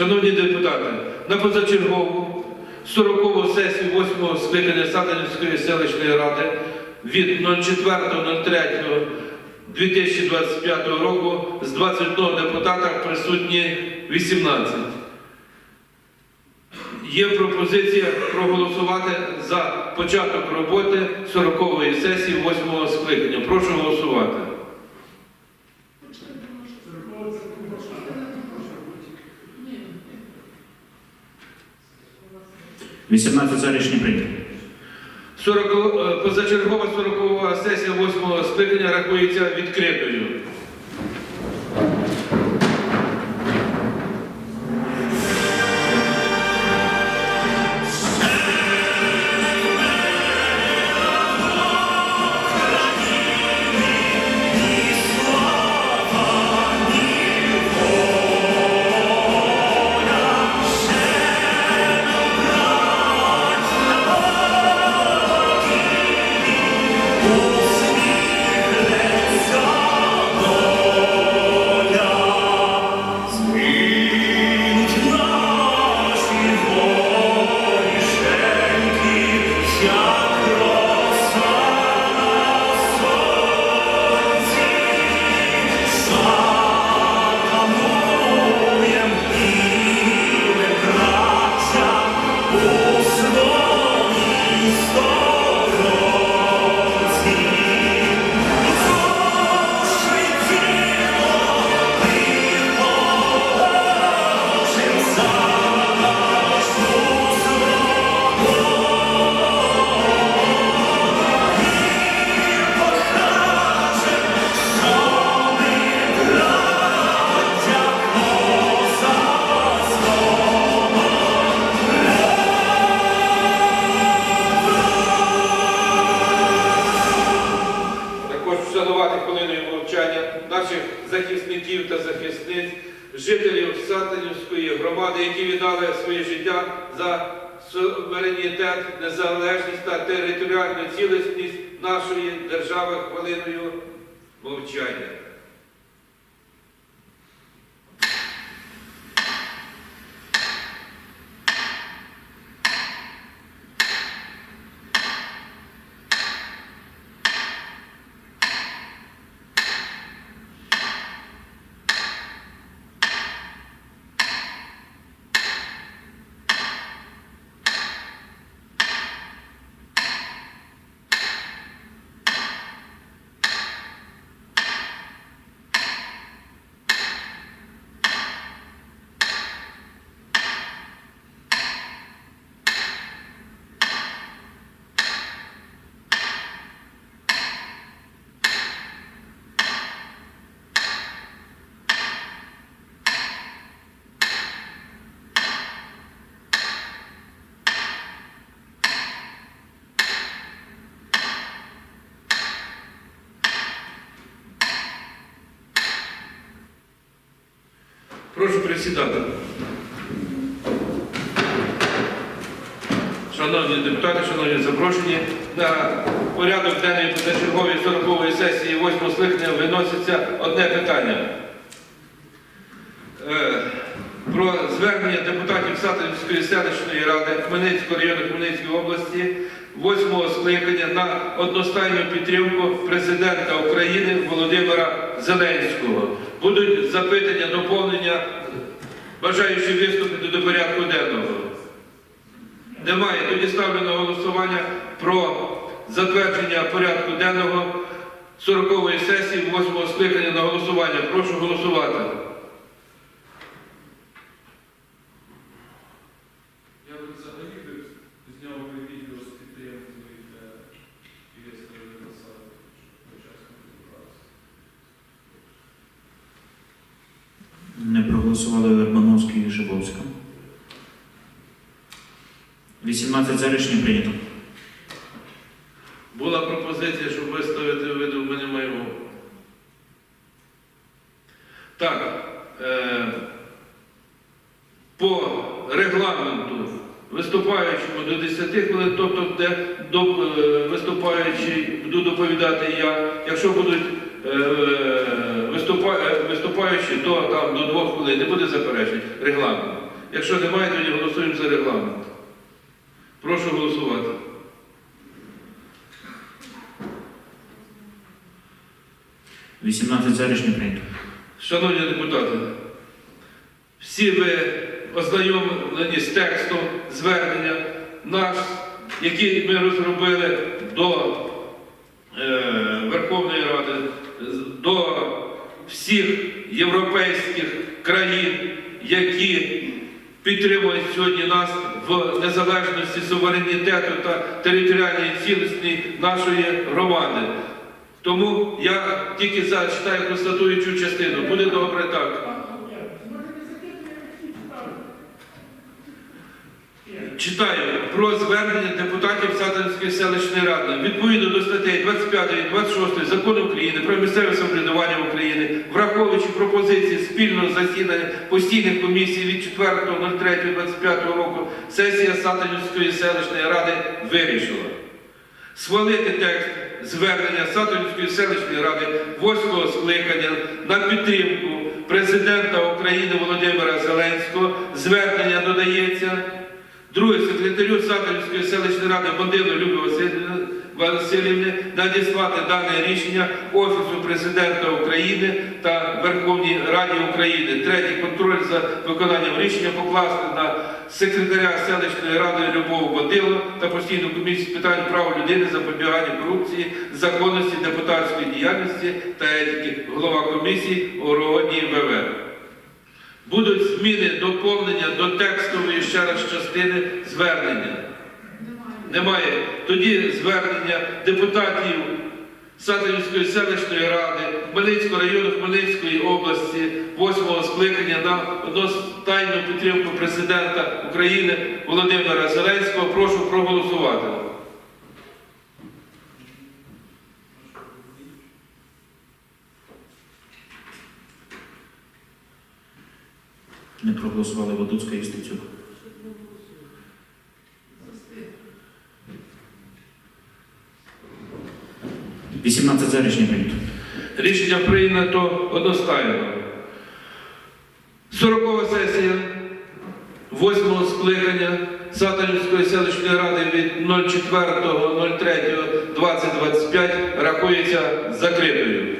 Шановні депутати, на позачергову 40-го сесію 8-го скликання Сатанівської селищної ради від 04.03.2025 року з 21 депутата присутні 18. Є пропозиція проголосувати за початок роботи 40-ї сесії 8-го скликання. Прошу голосувати. – 18 за рішення прийнято. 40, е, позачергова 40 сесія 8 скликання рахується відкритою. Жителів Сатанівської громади, які віддали своє життя за суверенітет, незалежність та територіальну цілісність нашої держави хвилиною мовчання. Прошу присідати. Шановні депутати, шановні запрошені, на порядок денної позачергової 40-ї сесії 8 скликання виноситься одне питання. Е, Про звернення депутатів Сатанівської селищної ради Хмельницького району Хмельницької області 8 скликання на одностайну підтримку президента України Володимира Зеленського. Будуть запитання, доповнення, бажаючи виступити до порядку денного. Немає. Тоді ставлю на голосування про затвердження порядку денного 40-ї сесії 8-го скликання на голосування. Прошу голосувати. Проголосували Вербановський і Шибовська. 18 за рішення прийнято. Була пропозиція, щоб виставити виду, ми маємо. Так, е, по регламенту виступаючому до 10 хвилин, тобто де до, е, виступаючий буду доповідати я. Якщо будуть е, е, виступаючі, то там до 2 хвилин не буде заперечень регламент. Якщо немає, тоді голосуємо за регламент. Прошу голосувати. – 18 за рішення прийнято. Шановні депутати, всі ви ознайомлені з текстом звернення наш, який ми розробили до е, Верховної Ради, до всіх європейських країн, які підтримують сьогодні нас в незалежності суверенітету та територіальної цілісності нашої громади. Тому я тільки зачитаю констатуючу частину. Буде добре так. Читаю про звернення депутатів Сатанської селищної ради. Відповідно до статей 25 і 26 закону України про місцеве самоврядування України, враховуючи пропозиції спільного засідання постійних комісій від 4.03.25 року, сесія Сатанівської селищної ради вирішила схвалити текст звернення Сатанівської селищної ради 8-го скликання на підтримку президента України Володимира Зеленського. Звернення додається. Друге, секретарю Сатанівської селищної ради Бандилу Любі Василівни надіслати дане рішення Офісу президента України та Верховній Раді України. Третє, контроль за виконанням рішення покласти на секретаря селищної ради Любову Бандилу та постійну комісію з питань прав людини, запобігання корупції, законності депутатської діяльності та етики, голова комісії Огородній ВВ. Будуть зміни, доповнення до текстової ще раз частини звернення. Немає. Тоді звернення депутатів Сатанівської селищної ради Хмельницького району Хмельницької області, 8-го скликання на одностайну підтримку президента України Володимира Зеленського. Прошу проголосувати. Не проголосували Водуцька і Стецюк. – 18 за рішення прийнято. Рішення прийнято одностайно. 40 сесія 8 скликання Сатанівської селищної ради від 04.03.2025 рахується закритою.